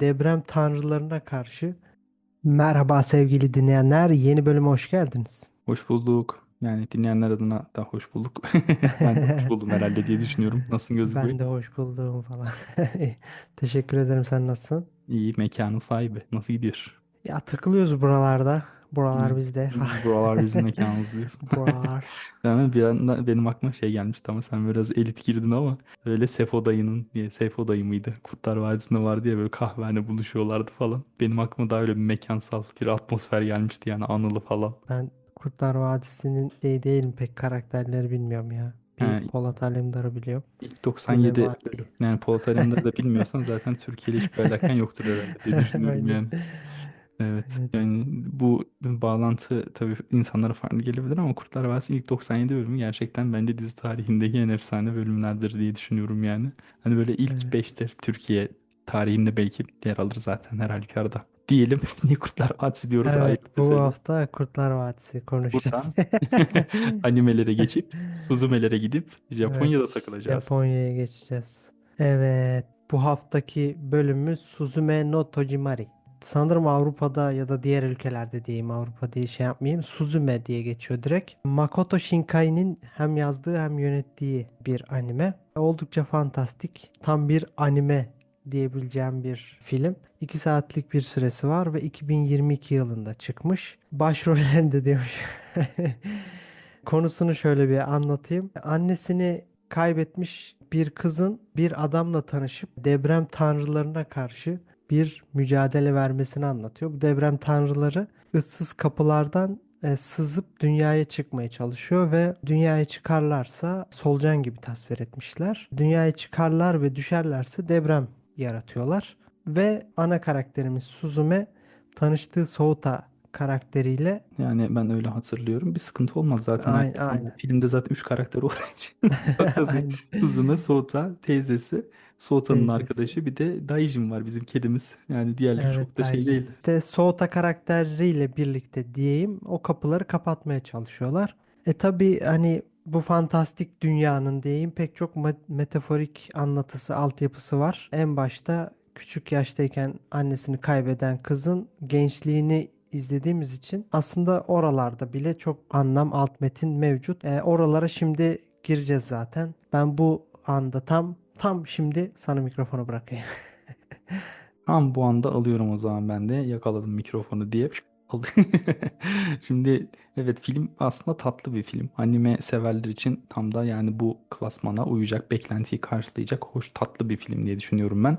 deprem tanrılarına karşı. Merhaba sevgili dinleyenler, yeni bölüme hoş geldiniz. Hoş bulduk. Yani dinleyenler adına da hoş bulduk. Ben de hoş buldum herhalde diye düşünüyorum. Nasılsın Bey? Ben de hoş buldum falan. Teşekkür ederim, sen nasılsın? İyi mekanın sahibi. Nasıl gidiyor? Ya takılıyoruz buralarda. Buralar bizde. Buralar bizim mekanımız diyorsun. Buralar. Yani bir anda benim aklıma şey gelmişti ama sen biraz elit girdin ama öyle Sefo dayının diye Sefo dayı mıydı? Kurtlar Vadisi'nde vardı ya böyle kahvehane buluşuyorlardı falan. Benim aklıma da öyle bir mekansal bir atmosfer gelmişti yani anılı falan. Ben Kurtlar Vadisi'nin şey değilim pek karakterleri bilmiyorum ya. Ha, Bir Polat Alemdar'ı biliyorum. ilk Bir de 97 var. bölüm. Yani Polat Alemdar'ı da bilmiyorsan zaten Türkiye ile hiçbir alakan yoktur herhalde diye düşünüyorum yani. Evet yani bu bağlantı tabii insanlara farklı gelebilir ama Kurtlar Vadisi ilk 97 bölümü gerçekten bence dizi tarihindeki en efsane bölümlerdir diye düşünüyorum yani. Hani böyle ilk Evet. 5'te Türkiye tarihinde belki yer alır zaten her halükarda. Diyelim niye Kurtlar Vadisi diyoruz Evet, bu mesele. hafta Kurtlar Vadisi Buradan konuşacağız. animelere geçip Suzume'lere gidip Japonya'da Evet, takılacağız. Japonya'ya geçeceğiz. Evet, bu haftaki bölümümüz Suzume no Tojimari. Sanırım Avrupa'da ya da diğer ülkelerde diyeyim Avrupa diye şey yapmayayım. Suzume diye geçiyor direkt. Makoto Shinkai'nin hem yazdığı hem yönettiği bir anime. Oldukça fantastik. Tam bir anime diyebileceğim bir film. 2 saatlik bir süresi var ve 2022 yılında çıkmış. Başrollerinde diyormuş. Konusunu şöyle bir anlatayım. Annesini kaybetmiş bir kızın bir adamla tanışıp deprem tanrılarına karşı bir mücadele vermesini anlatıyor. Bu deprem tanrıları ıssız kapılardan e, sızıp dünyaya çıkmaya çalışıyor ve dünyaya çıkarlarsa solucan gibi tasvir etmişler. Dünyaya çıkarlar ve düşerlerse deprem yaratıyorlar. Ve ana karakterimiz Suzume tanıştığı Souta karakteriyle Yani ben öyle hatırlıyorum. Bir sıkıntı olmaz zaten. aynen hani aynen filmde zaten 3 karakter olduğu için. Suzume, Sota, teyzesi, Teyzesi. arkadaşı bir de Daijin var bizim kedimiz. Yani diğerleri çok Evet da şey Daijin. değil. İşte Souta karakteriyle birlikte diyeyim o kapıları kapatmaya çalışıyorlar. E tabii hani bu fantastik dünyanın diyeyim pek çok me- metaforik anlatısı, altyapısı var. En başta küçük yaştayken annesini kaybeden kızın gençliğini izlediğimiz için aslında oralarda bile çok anlam, alt metin mevcut. E, oralara şimdi gireceğiz zaten. Ben bu anda tam tam şimdi sana mikrofonu bırakayım. Tam bu anda alıyorum o zaman ben de yakaladım mikrofonu diye. Şimdi evet film aslında tatlı bir film. Anime severler için tam da yani bu klasmana uyacak, beklentiyi karşılayacak hoş tatlı bir film diye düşünüyorum ben.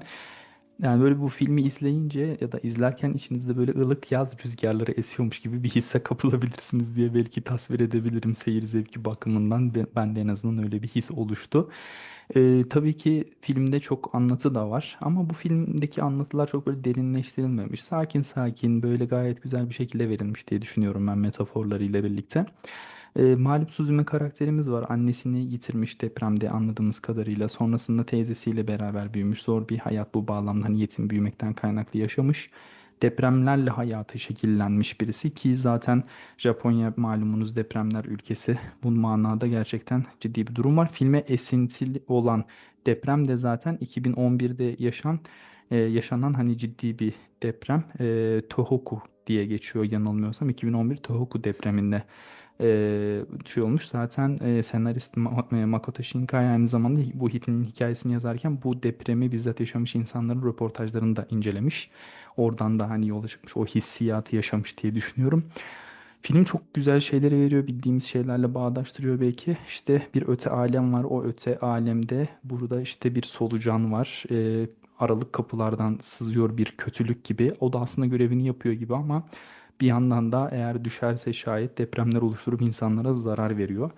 Yani böyle bu filmi izleyince ya da izlerken içinizde böyle ılık yaz rüzgarları esiyormuş gibi bir hisse kapılabilirsiniz diye belki tasvir edebilirim seyir zevki bakımından. Ben ben de en azından öyle bir his oluştu. Ee, tabii ki filmde çok anlatı da var ama bu filmdeki anlatılar çok böyle derinleştirilmemiş. Sakin sakin böyle gayet güzel bir şekilde verilmiş diye düşünüyorum ben metaforlarıyla birlikte. Ee, Malum Suzume karakterimiz var. Annesini yitirmiş depremde anladığımız kadarıyla. Sonrasında teyzesiyle beraber büyümüş. Zor bir hayat bu bağlamda hani yetim büyümekten kaynaklı yaşamış. Depremlerle hayatı şekillenmiş birisi ki zaten Japonya malumunuz depremler ülkesi. Bu manada gerçekten ciddi bir durum var. Filme esintili olan deprem de zaten 2011'de yaşan e, yaşanan hani ciddi bir deprem. E, Tohoku diye geçiyor yanılmıyorsam 2011 Tohoku depreminde e, şey olmuş. Zaten e, senarist Ma- e, Makoto Shinkai aynı zamanda bu hitinin hikayesini yazarken bu depremi bizzat yaşamış insanların röportajlarını da incelemiş. Oradan da hani yola çıkmış o hissiyatı yaşamış diye düşünüyorum. Film çok güzel şeyleri veriyor, bildiğimiz şeylerle bağdaştırıyor belki. İşte bir öte alem var, o öte alemde burada işte bir solucan var. Ee, aralık kapılardan sızıyor bir kötülük gibi. O da aslında görevini yapıyor gibi ama bir yandan da eğer düşerse şayet depremler oluşturup insanlara zarar veriyor.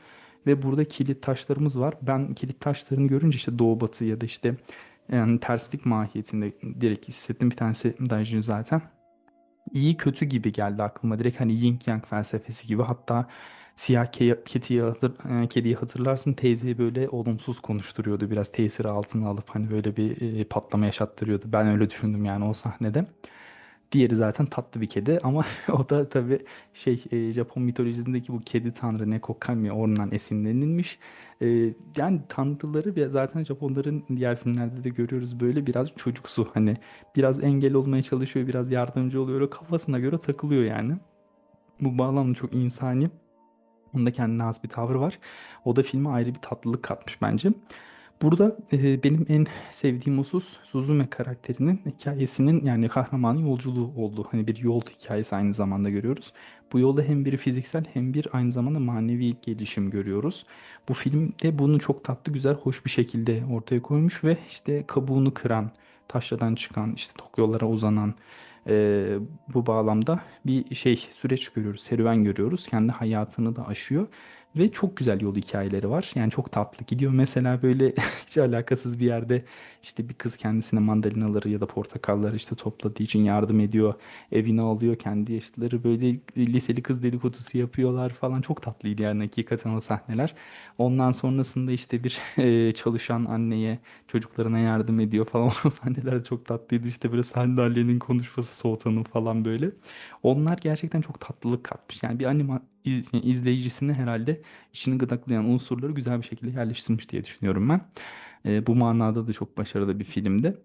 Ve burada kilit taşlarımız var. Ben kilit taşlarını görünce işte doğu batı ya da işte yani terslik mahiyetinde direkt hissettim. Bir tanesi Daijin zaten iyi kötü gibi geldi aklıma. Direkt hani Yin Yang felsefesi gibi. Hatta siyah ke e, kediyi hatırlarsın teyzeyi böyle olumsuz konuşturuyordu. Biraz tesiri altına alıp hani böyle bir e, patlama yaşattırıyordu. Ben öyle düşündüm yani o sahnede. Diğeri zaten tatlı bir kedi ama o da tabii şey e, Japon mitolojisindeki bu kedi tanrı Neko Kami oradan esinlenilmiş. E, yani tanrıları zaten Japonların diğer filmlerde de görüyoruz böyle biraz çocuksu hani biraz engel olmaya çalışıyor biraz yardımcı oluyor kafasına göre takılıyor yani. Bu bağlamda çok insani. Onda kendine has bir tavır var. O da filme ayrı bir tatlılık katmış bence. Burada e, benim en sevdiğim husus Suzume karakterinin hikayesinin yani kahramanın yolculuğu oldu. Hani bir yol hikayesi aynı zamanda görüyoruz. Bu yolda hem bir fiziksel hem bir aynı zamanda manevi gelişim görüyoruz. Bu filmde bunu çok tatlı, güzel, hoş bir şekilde ortaya koymuş ve işte kabuğunu kıran, taşradan çıkan, işte tok yollara uzanan e, bu bağlamda bir şey süreç görüyoruz, serüven görüyoruz. Kendi hayatını da aşıyor. Ve çok güzel yol hikayeleri var. Yani çok tatlı gidiyor. Mesela böyle hiç alakasız bir yerde işte bir kız kendisine mandalinaları ya da portakalları işte topladığı için yardım ediyor. Evine alıyor. Kendi yaşlıları böyle liseli kız dedikodusu yapıyorlar falan. Çok tatlıydı yani hakikaten o sahneler. Ondan sonrasında işte bir çalışan anneye çocuklarına yardım ediyor falan. O sahneler çok tatlıydı. İşte böyle sandalyenin konuşması soğutanın falan böyle. Onlar gerçekten çok tatlılık katmış. Yani bir yani izleyicisini herhalde içini gıdaklayan unsurları güzel bir şekilde yerleştirmiş diye düşünüyorum ben. Ee, bu manada da çok başarılı bir filmdi.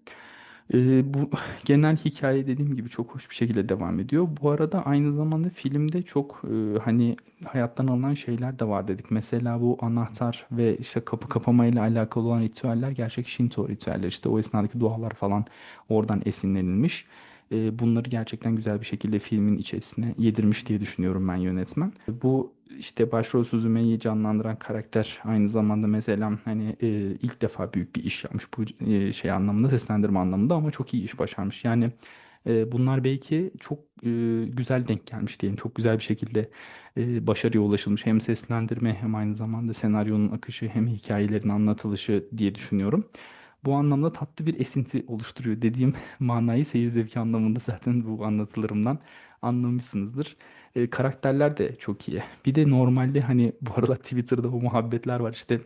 Ee, bu genel hikaye dediğim gibi çok hoş bir şekilde devam ediyor. Bu arada aynı zamanda filmde çok e, hani hayattan alınan şeyler de var dedik. Mesela bu anahtar ve işte kapı kapamayla alakalı olan ritüeller gerçek Shinto ritüeller. İşte o esnadaki dualar falan oradan esinlenilmiş. E, bunları gerçekten güzel bir şekilde filmin içerisine yedirmiş diye düşünüyorum ben yönetmen. Bu işte başrol Suzume'yi canlandıran karakter aynı zamanda mesela hani e, ilk defa büyük bir iş yapmış bu e, şey anlamında seslendirme anlamında ama çok iyi iş başarmış. Yani e, bunlar belki çok e, güzel denk gelmiş diyelim. Çok güzel bir şekilde e, başarıya ulaşılmış. Hem seslendirme hem aynı zamanda senaryonun akışı hem hikayelerin anlatılışı diye düşünüyorum. Bu anlamda tatlı bir esinti oluşturuyor dediğim manayı seyir zevki anlamında zaten bu anlatılarımdan anlamışsınızdır. E, karakterler de çok iyi. Bir de normalde hani bu aralar Twitter'da bu muhabbetler var işte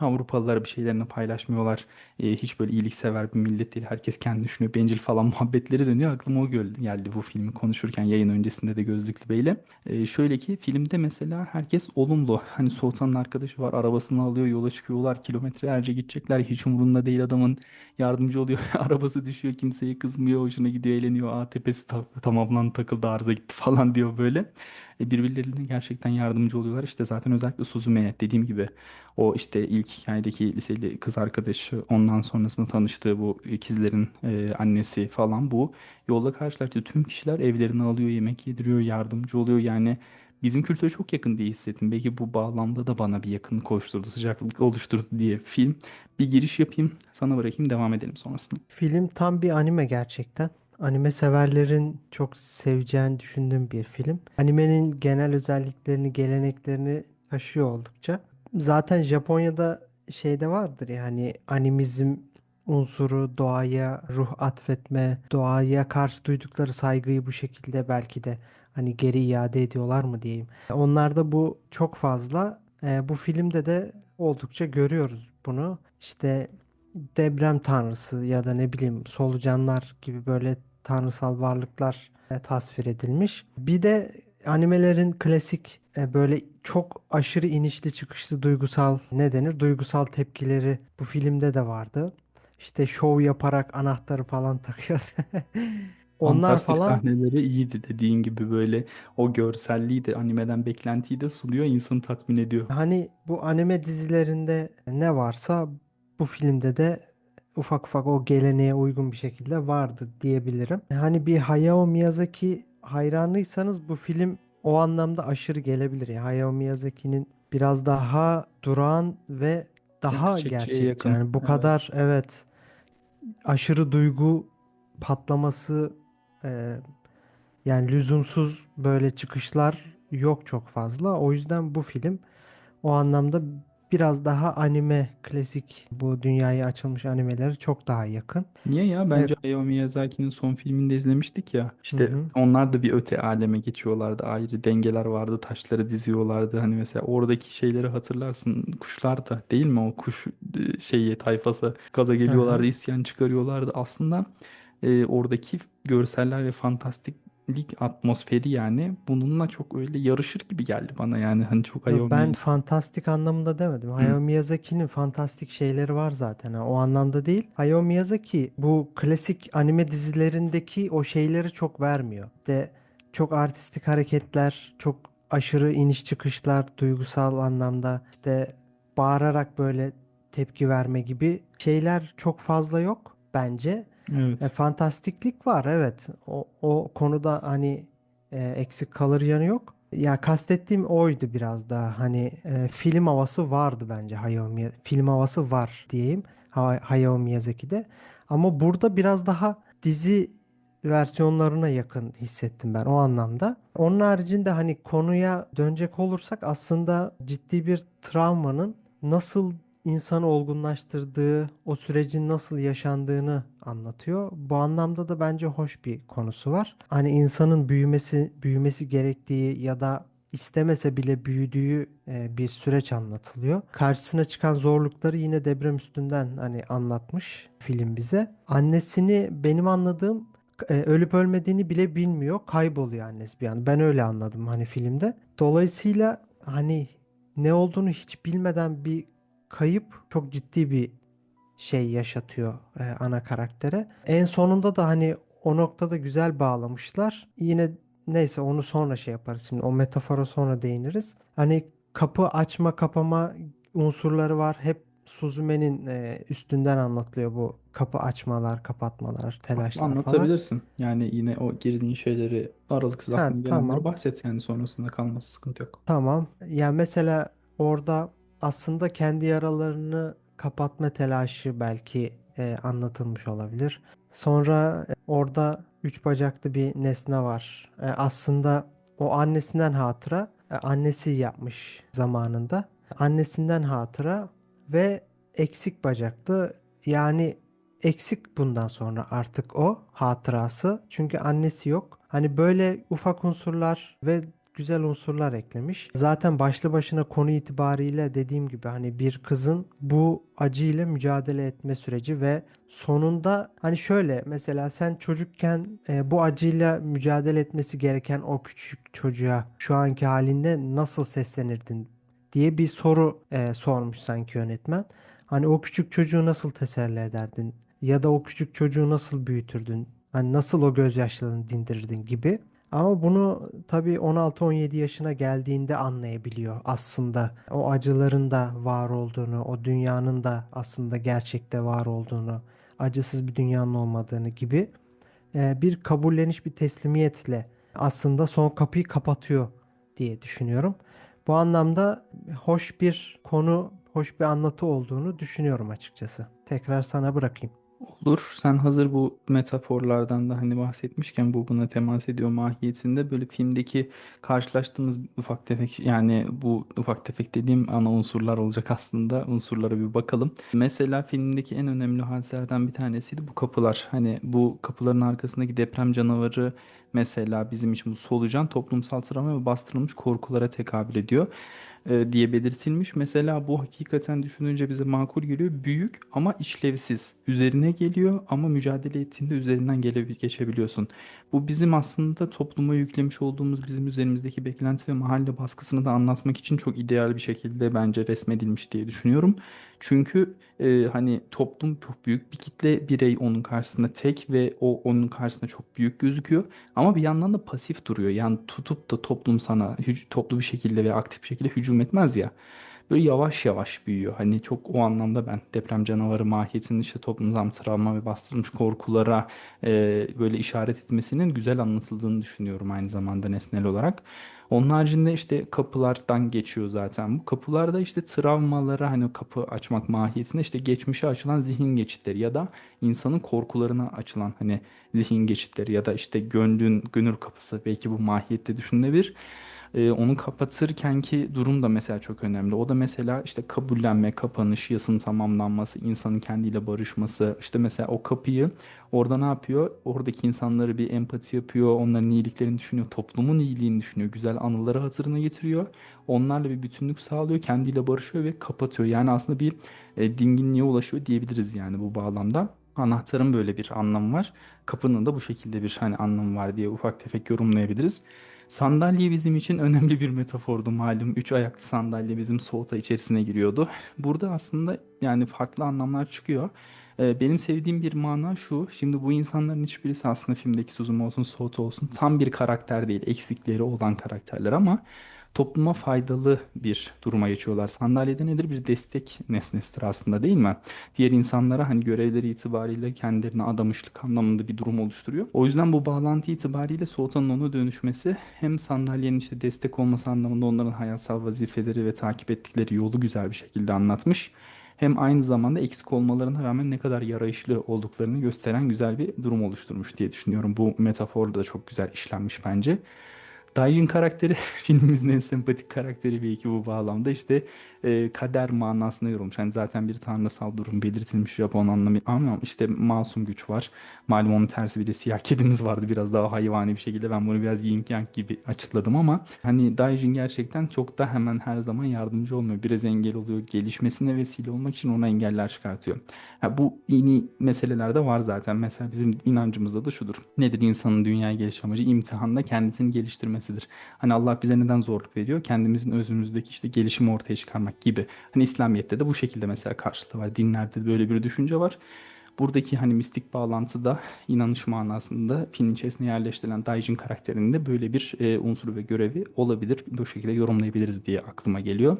Avrupalılar bir şeylerini paylaşmıyorlar. E, hiç böyle iyiliksever bir millet değil. Herkes kendi düşünüyor. Bencil falan muhabbetleri dönüyor. Aklıma o gel- geldi bu filmi konuşurken yayın öncesinde de Gözlüklü Bey'le. E, şöyle ki filmde mesela herkes olumlu. Hani Sultan'ın arkadaşı var. Arabasını alıyor. Yola çıkıyorlar. Kilometrelerce gidecekler. Hiç umurunda değil adamın. Yardımcı oluyor. Arabası düşüyor. Kimseye kızmıyor. Hoşuna gidiyor. Eğleniyor. Aa tepesi ta- tamamlandı takıldı arıza gitti falan diyor böyle. E, birbirlerine gerçekten yardımcı oluyorlar. İşte zaten özellikle Suzume'ye dediğim gibi o işte ilk hikayedeki liseli kız arkadaşı ondan sonrasında tanıştığı bu ikizlerin e, annesi falan bu yolda karşılaştığı tüm kişiler evlerine alıyor, yemek yediriyor, yardımcı oluyor. Yani bizim kültüre çok yakın diye hissettim. Belki bu bağlamda da bana bir yakınlık oluşturdu, sıcaklık oluşturdu diye film. Bir giriş yapayım, sana bırakayım, devam edelim sonrasında. Film tam bir anime gerçekten. Anime severlerin çok seveceğini düşündüğüm bir film. Animenin genel özelliklerini, geleneklerini taşıyor oldukça. Zaten Japonya'da şeyde vardır yani animizm unsuru, doğaya ruh atfetme, doğaya karşı duydukları saygıyı bu şekilde belki de hani geri iade ediyorlar mı diyeyim. Onlarda bu çok fazla. Ee, bu filmde de oldukça görüyoruz bunu. İşte deprem tanrısı ya da ne bileyim solucanlar gibi böyle tanrısal varlıklar e, tasvir edilmiş. Bir de animelerin klasik e, böyle çok aşırı inişli çıkışlı duygusal ne denir? Duygusal tepkileri bu filmde de vardı. İşte şov yaparak anahtarı falan takıyor. Onlar Fantastik falan sahneleri iyiydi dediğin gibi böyle o görselliği de animeden beklentiyi de sunuyor, insanı tatmin ediyor. hani bu anime dizilerinde ne varsa bu filmde de ufak ufak o geleneğe uygun bir şekilde vardı diyebilirim. Hani bir Hayao Miyazaki hayranıysanız bu film o anlamda aşırı gelebilir. Yani Hayao Miyazaki'nin biraz daha durağan ve daha Gerçekçiye gerçekçi. yakın. Yani bu Evet. kadar evet aşırı duygu patlaması e, yani lüzumsuz böyle çıkışlar yok çok fazla. O yüzden bu film o anlamda biraz daha anime klasik bu dünyaya açılmış animeleri çok daha yakın. Niye ya? Bence Hayao Miyazaki'nin son filmini de izlemiştik ya. İşte hı. onlar da bir öte aleme geçiyorlardı. Ayrı dengeler vardı. Taşları diziyorlardı. Hani mesela oradaki şeyleri hatırlarsın. Kuşlar da değil mi? O kuş e, şeyi tayfası gaza geliyorlardı. isyan çıkarıyorlardı. Aslında e, oradaki görseller ve fantastiklik atmosferi yani bununla çok öyle yarışır gibi geldi bana yani hani çok Yok, Hayao ben fantastik anlamında demedim. Hayao Miyazaki'nin fantastik şeyleri var zaten. ha, O anlamda değil. Hayao Miyazaki bu klasik anime dizilerindeki o şeyleri çok vermiyor. De çok artistik hareketler, çok aşırı iniş çıkışlar duygusal anlamda işte bağırarak böyle tepki verme gibi şeyler çok fazla yok bence. E, evet. fantastiklik var evet. O, o konuda hani e, eksik kalır yanı yok. Ya kastettiğim oydu biraz daha. Hani e, film havası vardı bence Hayao Miya- film havası var diyeyim Ha- Hayao Miyazaki'de. Ama burada biraz daha dizi versiyonlarına yakın hissettim ben o anlamda. Onun haricinde hani konuya dönecek olursak aslında ciddi bir travmanın nasıl insanı olgunlaştırdığı, o sürecin nasıl yaşandığını anlatıyor. Bu anlamda da bence hoş bir konusu var. Hani insanın büyümesi büyümesi gerektiği ya da istemese bile büyüdüğü e, bir süreç anlatılıyor. Karşısına çıkan zorlukları yine deprem üstünden hani anlatmış film bize. Annesini benim anladığım e, ölüp ölmediğini bile bilmiyor. Kayboluyor annesi bir an. Ben öyle anladım hani filmde. Dolayısıyla hani ne olduğunu hiç bilmeden bir kayıp çok ciddi bir şey yaşatıyor e, ana karaktere. En sonunda da hani o noktada güzel bağlamışlar. Yine neyse onu sonra şey yaparız. Şimdi o metafora sonra değiniriz. Hani kapı açma kapama unsurları var. Hep Suzume'nin e, üstünden anlatılıyor bu kapı açmalar, kapatmalar, telaşlar falan. Anlatabilirsin. Yani yine o girdiğin şeyleri aralıksız aklına gelenleri tamam. bahset yani sonrasında kalması sıkıntı yok. Tamam. Ya mesela orada aslında kendi yaralarını kapatma telaşı belki e, anlatılmış olabilir. Sonra e, orada üç bacaklı bir nesne var. E, aslında o annesinden hatıra, e, annesi yapmış zamanında. Annesinden hatıra ve eksik bacaklı yani eksik bundan sonra artık o hatırası. Çünkü annesi yok. Hani böyle ufak unsurlar ve güzel unsurlar eklemiş. Zaten başlı başına konu itibariyle dediğim gibi hani bir kızın bu acıyla mücadele etme süreci ve sonunda hani şöyle mesela sen çocukken e, bu acıyla mücadele etmesi gereken o küçük çocuğa şu anki halinde nasıl seslenirdin diye bir soru e, sormuş sanki yönetmen. Hani o küçük çocuğu nasıl teselli ederdin? Ya da o küçük çocuğu nasıl büyütürdün? Hani nasıl o gözyaşlarını dindirirdin gibi. Ama bunu tabii 16-17 yaşına geldiğinde anlayabiliyor aslında. O acıların da var olduğunu, o dünyanın da aslında gerçekte var olduğunu, acısız bir dünyanın olmadığını gibi e, bir kabulleniş, bir teslimiyetle aslında son kapıyı kapatıyor diye düşünüyorum. Bu anlamda hoş bir konu, hoş bir anlatı olduğunu düşünüyorum açıkçası. Tekrar sana bırakayım. Olur. Sen hazır bu metaforlardan da hani bahsetmişken bu buna temas ediyor mahiyetinde böyle filmdeki karşılaştığımız ufak tefek yani bu ufak tefek dediğim ana unsurlar olacak aslında. Unsurlara bir bakalım. Mesela filmdeki en önemli hadiselerden bir tanesiydi bu kapılar. Hani bu kapıların arkasındaki deprem canavarı mesela bizim için bu solucan toplumsal travma ve bastırılmış korkulara tekabül ediyor e, diye belirtilmiş. Mesela bu hakikaten düşününce bize makul geliyor. Büyük ama işlevsiz. Üzerine geliyor ama mücadele ettiğinde üzerinden gele geçebiliyorsun. Bu bizim aslında topluma yüklemiş olduğumuz bizim üzerimizdeki beklenti ve mahalle baskısını da anlatmak için çok ideal bir şekilde bence resmedilmiş diye düşünüyorum. Çünkü e, hani toplum çok büyük bir kitle, birey onun karşısında tek ve o onun karşısında çok büyük gözüküyor. Ama bir yandan da pasif duruyor. Yani tutup da toplum sana toplu bir şekilde ve aktif bir şekilde hücum etmez ya. Böyle yavaş yavaş büyüyor. Hani çok o anlamda ben deprem canavarı mahiyetinin işte toplumsal travma ve bastırılmış korkulara e, böyle işaret etmesinin güzel anlatıldığını düşünüyorum aynı zamanda nesnel olarak. Onun haricinde işte kapılardan geçiyor zaten. Bu kapılarda işte travmalara hani kapı açmak mahiyetinde işte geçmişe açılan zihin geçitleri ya da insanın korkularına açılan hani zihin geçitleri ya da işte gönlün gönül kapısı belki bu mahiyette düşünülebilir. Ee, onu kapatırkenki durum da mesela çok önemli. O da mesela işte kabullenme, kapanış, yasın tamamlanması, insanın kendiyle barışması. İşte mesela o kapıyı orada ne yapıyor? Oradaki insanları bir empati yapıyor, onların iyiliklerini düşünüyor, toplumun iyiliğini düşünüyor, güzel anıları hatırına getiriyor. Onlarla bir bütünlük sağlıyor, kendiyle barışıyor ve kapatıyor. Yani aslında bir e, dinginliğe ulaşıyor diyebiliriz yani bu bağlamda. Anahtarın böyle bir anlamı var. Kapının da bu şekilde bir hani anlamı var diye ufak tefek yorumlayabiliriz. Sandalye bizim için önemli bir metafordu malum. Üç ayaklı sandalye bizim soğuta içerisine giriyordu. Burada aslında yani farklı anlamlar çıkıyor. Ee, benim sevdiğim bir mana şu. Şimdi bu insanların hiçbirisi aslında filmdeki Suzuma olsun, Soğuta olsun tam bir karakter değil. Eksikleri olan karakterler ama topluma faydalı bir duruma geçiyorlar. Sandalyede nedir? Bir destek nesnesidir aslında değil mi? Diğer insanlara hani görevleri itibariyle kendilerine adamışlık anlamında bir durum oluşturuyor. O yüzden bu bağlantı itibariyle Soğuta'nın ona dönüşmesi hem sandalyenin işte destek olması anlamında onların hayatsal vazifeleri ve takip ettikleri yolu güzel bir şekilde anlatmış. Hem aynı zamanda eksik olmalarına rağmen ne kadar yarayışlı olduklarını gösteren güzel bir durum oluşturmuş diye düşünüyorum. Bu metafor da çok güzel işlenmiş bence. Daijin karakteri filmimizin en sempatik karakteri belki bu bağlamda işte e, kader manasına yorulmuş. Hani zaten bir tanrısal durum belirtilmiş Japon anlamı ama işte masum güç var. Malum onun tersi bir de siyah kedimiz vardı biraz daha hayvani bir şekilde. Ben bunu biraz yin yang gibi açıkladım ama hani Daijin gerçekten çok da hemen her zaman yardımcı olmuyor. Biraz engel oluyor. Gelişmesine vesile olmak için ona engeller çıkartıyor. Ha, bu dini meseleler de var zaten. Mesela bizim inancımızda da şudur. Nedir insanın dünyaya geliş amacı? İmtihanda kendisini geliştirmesidir. Hani Allah bize neden zorluk veriyor? Kendimizin özümüzdeki işte gelişimi ortaya çıkarmak gibi. Hani İslamiyet'te de bu şekilde mesela karşılığı var. Dinlerde de böyle bir düşünce var. Buradaki hani mistik bağlantıda inanış manasında filmin içerisine yerleştirilen Daijin karakterinde böyle bir e, unsuru ve görevi olabilir. Bu şekilde yorumlayabiliriz diye aklıma geliyor.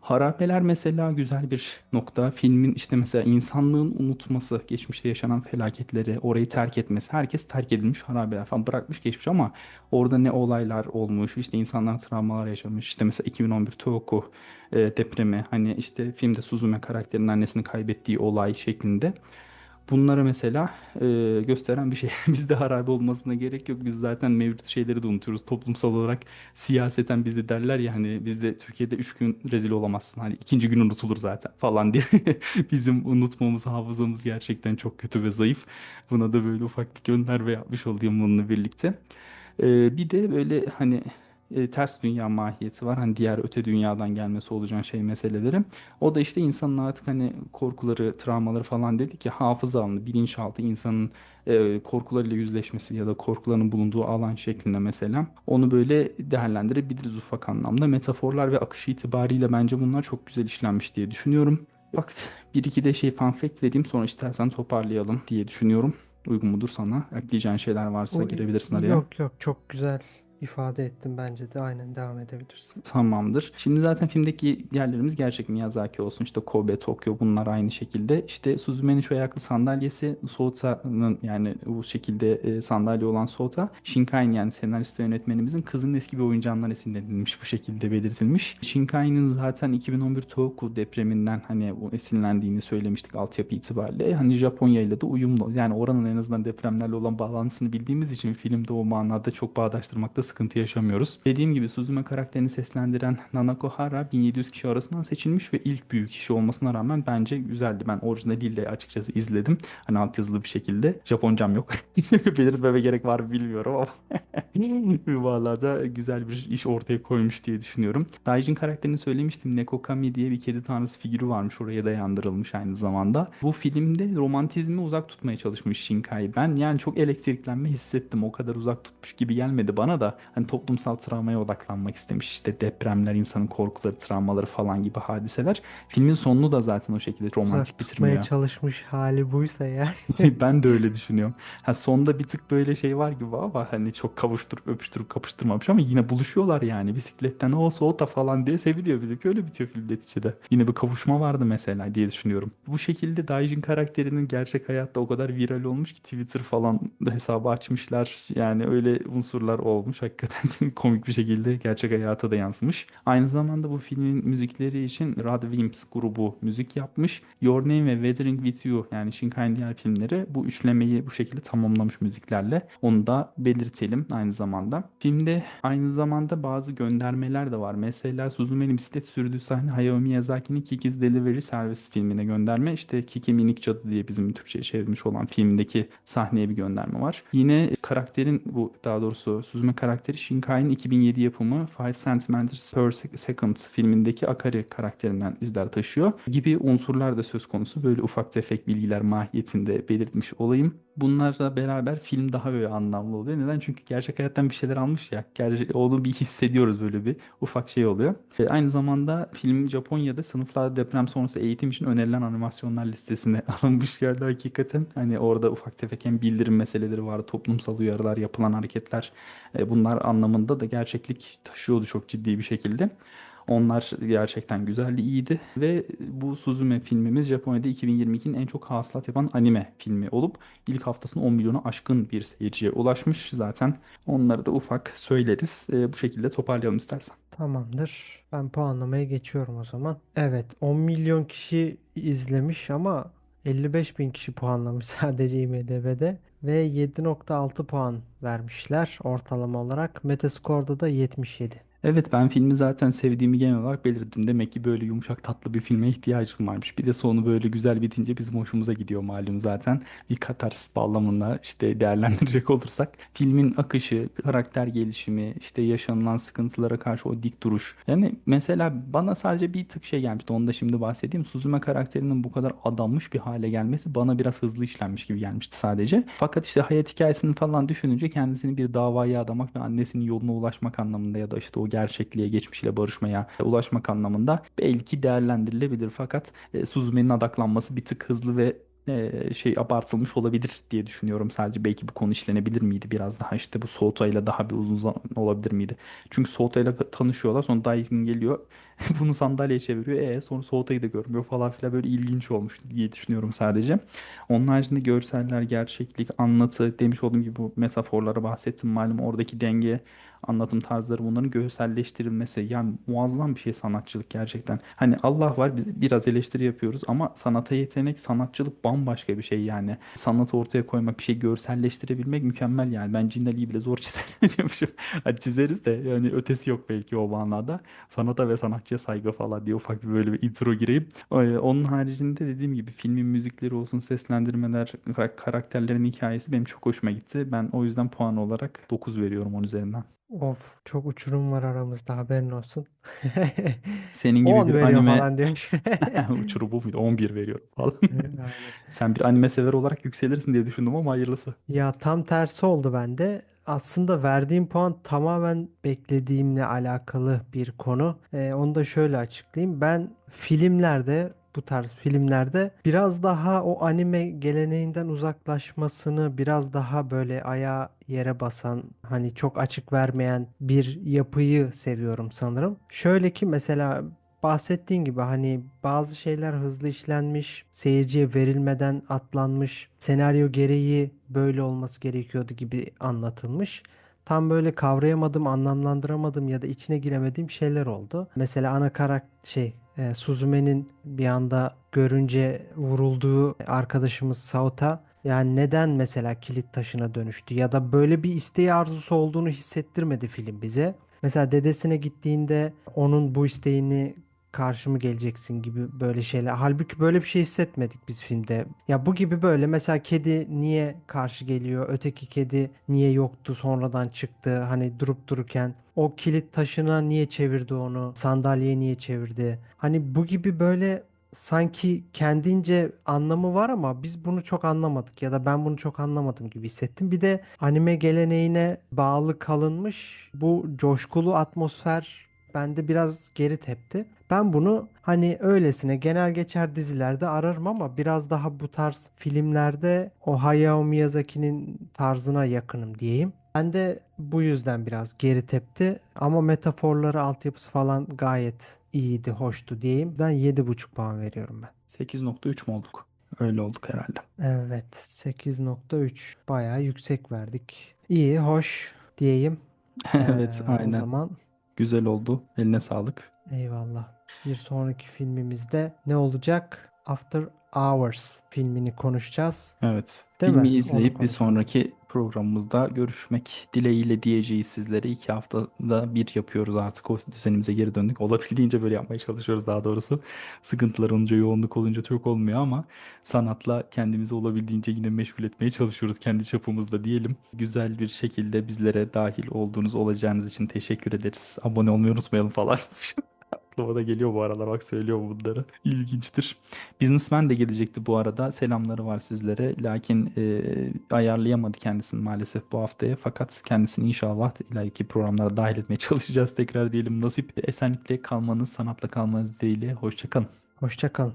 Harabeler mesela güzel bir nokta. Filmin işte mesela insanlığın unutması, geçmişte yaşanan felaketleri, orayı terk etmesi. Herkes terk edilmiş, harabeler falan bırakmış geçmiş ama orada ne olaylar olmuş, işte insanlar travmalar yaşamış. İşte mesela 2011 Tohoku e, depremi, hani işte filmde Suzume karakterinin annesini kaybettiği olay şeklinde. Bunları mesela e, gösteren bir şey. Bizde harabe olmasına gerek yok. Biz zaten mevcut şeyleri de unutuyoruz. Toplumsal olarak siyaseten bizde derler ya hani bizde Türkiye'de 3 gün rezil olamazsın. Hani ikinci gün unutulur zaten falan diye. Bizim unutmamız, hafızamız gerçekten çok kötü ve zayıf. Buna da böyle ufak bir gönderme yapmış olayım bununla birlikte. E, bir de böyle hani e, ters dünya mahiyeti var. Hani diğer öte dünyadan gelmesi olacağın şey meseleleri. O da işte insanın artık hani korkuları, travmaları falan dedik ya hafıza alanı, bilinçaltı insanın e, korkularıyla yüzleşmesi ya da korkularının bulunduğu alan şeklinde mesela. Onu böyle değerlendirebiliriz ufak anlamda. Metaforlar ve akışı itibariyle bence bunlar çok güzel işlenmiş diye düşünüyorum. Bak bir iki de şey fun fact vereyim sonra istersen toparlayalım diye düşünüyorum. Uygun mudur sana? Ekleyeceğin şeyler varsa O, girebilirsin araya. yok yok çok güzel ifade ettim bence de aynen devam edebilirsin. Tamamdır. Şimdi zaten filmdeki yerlerimiz gerçek Miyazaki olsun işte Kobe, Tokyo bunlar aynı şekilde. İşte Suzume'nin şu ayaklı sandalyesi Soota'nın yani bu şekilde e, sandalye olan Soota Shinkai'nin yani senarist ve yönetmenimizin kızının eski bir oyuncağından esinlenilmiş bu şekilde belirtilmiş. Shinkai'nin zaten 2011 Tohoku depreminden hani bu esinlendiğini söylemiştik altyapı itibariyle. Hani Japonya ile de uyumlu. Yani oranın en azından depremlerle olan bağlantısını bildiğimiz için filmde o manada çok bağdaştırmakta sıkıntı yaşamıyoruz. Dediğim gibi Suzume karakterini seslendiren Nanako Hara 1700 kişi arasından seçilmiş ve ilk büyük kişi olmasına rağmen bence güzeldi. Ben orijinaliyle açıkçası izledim. Hani altyazılı bir şekilde. Japoncam yok. Belirtmeme gerek var mı bilmiyorum ama Valla da güzel bir iş ortaya koymuş diye düşünüyorum. Daijin karakterini söylemiştim. Nekokami diye bir kedi tanrısı figürü varmış. Oraya dayandırılmış aynı zamanda. Bu filmde romantizmi uzak tutmaya çalışmış Shinkai. Ben yani çok elektriklenme hissettim. O kadar uzak tutmuş gibi gelmedi bana da. Hani toplumsal travmaya odaklanmak istemiş. İşte depremler, insanın korkuları, travmaları falan gibi hadiseler. Filmin sonunu da zaten o şekilde romantik Uzak tutmaya bitirmiyor. çalışmış hali buysa ya. Ben de öyle düşünüyorum. Ha sonda bir tık böyle şey var gibi ama hani çok kavuşturup öpüştürüp kapıştırmamış ama yine buluşuyorlar yani. Bisikletten o soğuta falan diye seviliyor bizimki öyle bitiyor film neticede. Yine bir kavuşma vardı mesela diye düşünüyorum. Bu şekilde Daijin karakterinin gerçek hayatta o kadar viral olmuş ki Twitter falan da hesabı açmışlar. Yani öyle unsurlar olmuş. Hakikaten komik bir şekilde gerçek hayata da yansımış. Aynı zamanda bu filmin müzikleri için Rad Wimps grubu müzik yapmış. Your Name ve Weathering With You yani Shinkai'nin diğer filmleri bu üçlemeyi bu şekilde tamamlamış müziklerle. Onu da belirtelim. Aynı zamanda. Filmde aynı zamanda bazı göndermeler de var. Mesela Suzume'nin bisiklet sürdüğü sahne Hayao Miyazaki'nin Kiki's Delivery Service filmine gönderme. İşte Kiki Minik Cadı diye bizim Türkçe'ye çevrilmiş olan filmdeki sahneye bir gönderme var. Yine karakterin bu daha doğrusu Suzume karakteri Shinkai'nin 2007 yapımı Five Centimeters Per Second filmindeki Akari karakterinden izler taşıyor gibi unsurlar da söz konusu. Böyle ufak tefek bilgiler mahiyetinde belirtmiş olayım. Bunlarla beraber film daha böyle anlamlı oluyor. Neden? Çünkü gerçek hayattan bir şeyler almış ya. Gerçek, onu bir hissediyoruz böyle bir ufak şey oluyor. E, aynı zamanda film Japonya'da sınıflarda deprem sonrası eğitim için önerilen animasyonlar listesine alınmış geldi hakikaten. Hani orada ufak tefek hem bildirim meseleleri vardı, toplumsal uyarılar, yapılan hareketler e, bunlar anlamında da gerçeklik taşıyordu çok ciddi bir şekilde. Onlar gerçekten güzeldi, iyiydi ve bu Suzume filmimiz Japonya'da 2022'nin en çok hasılat yapan anime filmi olup ilk haftasında 10 milyona aşkın bir seyirciye ulaşmış. Zaten onları da ufak söyleriz. E, bu şekilde toparlayalım istersen. Tamamdır. Ben puanlamaya geçiyorum o zaman. Evet, 10 milyon kişi izlemiş ama 55 bin kişi puanlamış sadece IMDb'de ve 7.6 puan vermişler ortalama olarak. Metascore'da da 77. Evet ben filmi zaten sevdiğimi genel olarak belirttim. Demek ki böyle yumuşak tatlı bir filme ihtiyacım varmış. Bir de sonu böyle güzel bitince bizim hoşumuza gidiyor malum zaten. Bir katarsis bağlamında işte değerlendirecek olursak. Filmin akışı, karakter gelişimi, işte yaşanılan sıkıntılara karşı o dik duruş. Yani mesela bana sadece bir tık şey gelmişti. Onu da şimdi bahsedeyim. Suzume karakterinin bu kadar adanmış bir hale gelmesi bana biraz hızlı işlenmiş gibi gelmişti sadece. Fakat işte hayat hikayesini falan düşününce kendisini bir davaya adamak ve annesinin yoluna ulaşmak anlamında ya da işte o gerçekliğe, geçmişiyle barışmaya ulaşmak anlamında belki değerlendirilebilir. Fakat e, Suzume'nin adaklanması bir tık hızlı ve e, şey abartılmış olabilir diye düşünüyorum. Sadece belki bu konu işlenebilir miydi biraz daha işte bu Soota ile daha bir uzun zaman olabilir miydi? Çünkü Soota ile tanışıyorlar sonra Daikin geliyor bunu sandalyeye çeviriyor. E sonra Soota'yı da görmüyor falan filan böyle ilginç olmuş diye düşünüyorum sadece. Onun haricinde görseller, gerçeklik, anlatı demiş olduğum gibi bu metaforlara bahsettim malum oradaki denge anlatım tarzları bunların görselleştirilmesi yani muazzam bir şey sanatçılık gerçekten. Hani Allah var biz biraz eleştiri yapıyoruz ama sanata yetenek, sanatçılık bambaşka bir şey yani. Sanatı ortaya koymak, bir şey görselleştirebilmek mükemmel yani. Ben Cinnali'yi bile zor çizememişim. Hadi çizeriz de yani ötesi yok belki o manada. Sanata ve sanatçıya saygı falan diye ufak bir böyle bir intro gireyim. Onun haricinde dediğim gibi filmin müzikleri olsun, seslendirmeler, karakterlerin hikayesi benim çok hoşuma gitti. Ben o yüzden puan olarak 9 veriyorum 10 üzerinden. Of, çok uçurum var aramızda haberin olsun. Senin gibi 10 bir veriyor anime falan diyor. uçurumu muydu? 11 veriyorum falan. Aynen. Sen bir anime sever olarak yükselirsin diye düşündüm ama hayırlısı. Ya tam tersi oldu bende. Aslında verdiğim puan tamamen beklediğimle alakalı bir konu. Ee, onu da şöyle açıklayayım. Ben filmlerde bu tarz filmlerde biraz daha o anime geleneğinden uzaklaşmasını biraz daha böyle ayağa yere basan hani çok açık vermeyen bir yapıyı seviyorum sanırım. Şöyle ki mesela bahsettiğin gibi hani bazı şeyler hızlı işlenmiş, seyirciye verilmeden atlanmış, senaryo gereği böyle olması gerekiyordu gibi anlatılmış. Tam böyle kavrayamadım, anlamlandıramadım ya da içine giremediğim şeyler oldu. Mesela ana karakter şey e, Suzume'nin bir anda görünce vurulduğu arkadaşımız Sauta yani neden mesela kilit taşına dönüştü ya da böyle bir isteği arzusu olduğunu hissettirmedi film bize. Mesela dedesine gittiğinde onun bu isteğini karşı mı geleceksin gibi böyle şeyler. Halbuki böyle bir şey hissetmedik biz filmde. Ya bu gibi böyle mesela kedi niye karşı geliyor? Öteki kedi niye yoktu sonradan çıktı? Hani durup dururken o kilit taşına niye çevirdi onu? Sandalyeye niye çevirdi? Hani bu gibi böyle sanki kendince anlamı var ama biz bunu çok anlamadık ya da ben bunu çok anlamadım gibi hissettim. Bir de anime geleneğine bağlı kalınmış bu coşkulu atmosfer bende biraz geri tepti. Ben bunu hani öylesine genel geçer dizilerde ararım ama biraz daha bu tarz filmlerde o Hayao Miyazaki'nin tarzına yakınım diyeyim. Ben de bu yüzden biraz geri tepti ama metaforları, altyapısı falan gayet iyiydi, hoştu diyeyim. Ben 7.5 puan veriyorum ben. 8.3 mu olduk? Öyle olduk herhalde. Evet, 8.3 bayağı yüksek verdik. İyi, hoş diyeyim. Evet, Ee, o aynen. zaman Güzel oldu. Eline sağlık. eyvallah. Bir sonraki filmimizde ne olacak? After Hours filmini konuşacağız. Evet. Değil Filmi mi? İzleyip bir sonraki programımızda görüşmek dileğiyle diyeceğiz sizlere. İki haftada bir yapıyoruz artık o düzenimize geri döndük. Olabildiğince böyle yapmaya çalışıyoruz daha doğrusu. Sıkıntılar olunca, yoğunluk olunca çok olmuyor ama sanatla kendimizi olabildiğince yine meşgul etmeye çalışıyoruz kendi çapımızda diyelim. Güzel bir şekilde bizlere dahil olduğunuz olacağınız için teşekkür ederiz. Abone olmayı unutmayalım falan. Aklıma da geliyor bu aralar bak söylüyorum bunları. İlginçtir. Businessman de gelecekti bu arada. Selamları var sizlere. Lakin e, ayarlayamadı kendisini maalesef bu haftaya. Fakat kendisini inşallah ileriki programlara dahil etmeye çalışacağız tekrar diyelim. Nasip esenlikle kalmanız, sanatla kalmanız dileğiyle. Hoşçakalın. Hoşça kalın.